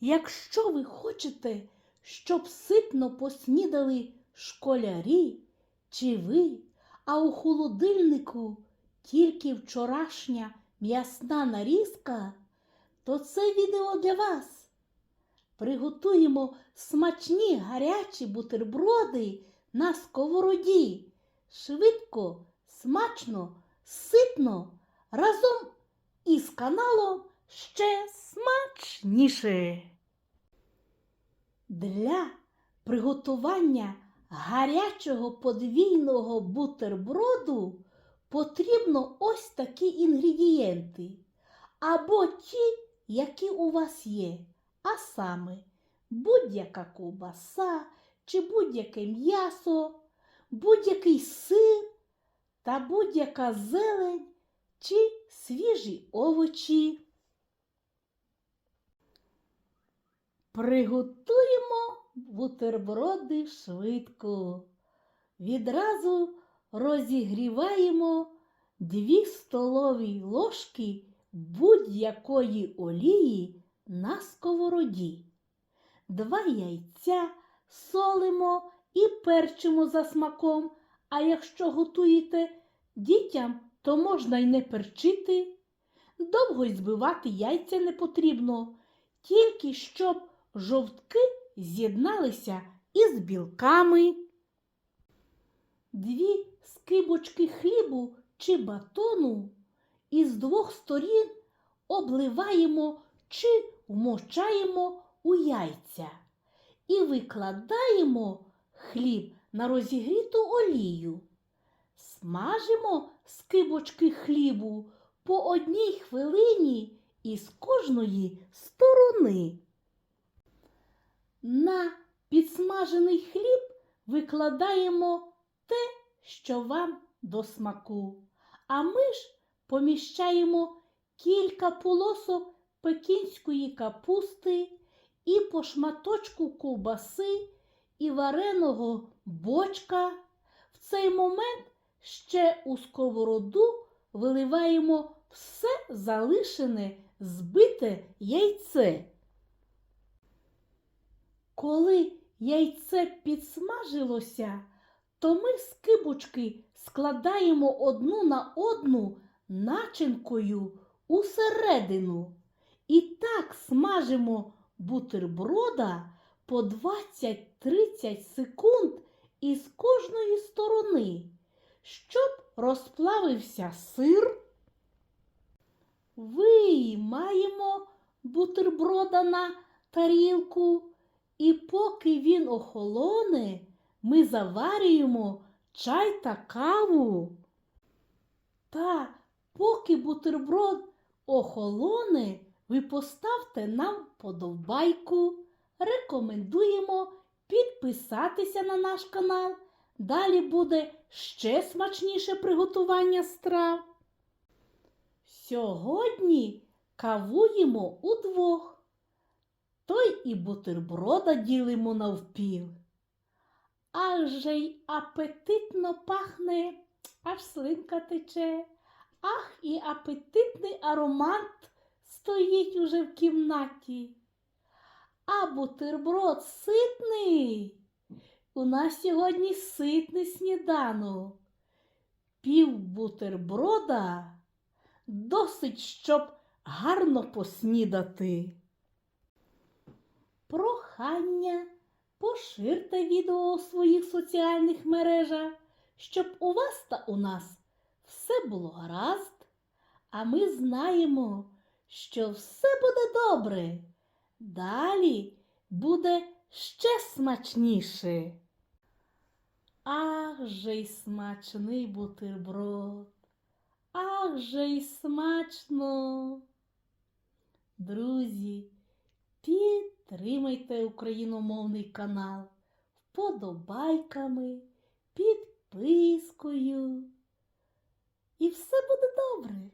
якщо ви хочете, щоб ситно поснідали школярі чи ви, а у холодильнику тільки вчорашня м'ясна нарізка, то це відео для вас. Приготуємо смачні гарячі бутерброди на сковороді. Швидко, смачно, ситно, разом із каналом ще смачніше. Для приготування гарячого подвійного бутерброду потрібно ось такі інгредієнти. Або ті, які у вас є, а саме будь-яка ковбаса чи будь-яке м'ясо, будь-який сир та будь-яка зелень чи свіжі овочі. Приготуємо бутерброди швидко. Відразу розігріваємо 2 столові ложки будь-якої олії на сковороді. Два яйця солимо і перчимо за смаком, а якщо готуєте дітям, то можна й не перчити. Довго й збивати яйця не потрібно, тільки щоб жовтки з'єдналися із білками. Дві скибочки хлібу чи батону із двох сторін обливаємо чи вмочаємо у яйця і викладаємо хліб на розігріту олію. Смажимо скибочки хлібу по одній хвилині із кожної сторони. На підсмажений хліб викладаємо те, що вам до смаку. А ми ж поміщаємо кілька полосок пекінської капусти і по шматочку ковбаси і вареного бочка. В цей момент ще у сковороду виливаємо все залишене збите яйце. Коли яйце підсмажилося, то ми скибочки складаємо одну на одну начинкою усередину. І так смажимо бутерброда по 20-30 секунд із кожної сторони, щоб розплавився сир. Виймаємо бутерброда на тарілку, і поки він охолоне, ми заварюємо чай та каву. Та поки бутерброд охолоне, ви поставте нам подовбайку. Рекомендуємо підписатися на наш канал. Далі буде ще смачніше приготування страв. Сьогодні кавуємо удвох. І бутерброда ділимо навпіл. Аж же й апетитно пахне, аж слинка тече. Ах, і апетитний аромат стоїть уже в кімнаті. А бутерброд ситний. У нас сьогодні ситний сніданок. Пів бутерброда досить, щоб гарно поснідати. Прохання поширте відео у своїх соціальних мережах, щоб у вас та у нас все було гаразд, а ми знаємо, що все буде добре. Далі буде ще смачніше. Ах же й смачний бутерброд. Ах же й смачно. Друзі, підтримайте україномовний канал вподобайками, підпискою. І все буде добре.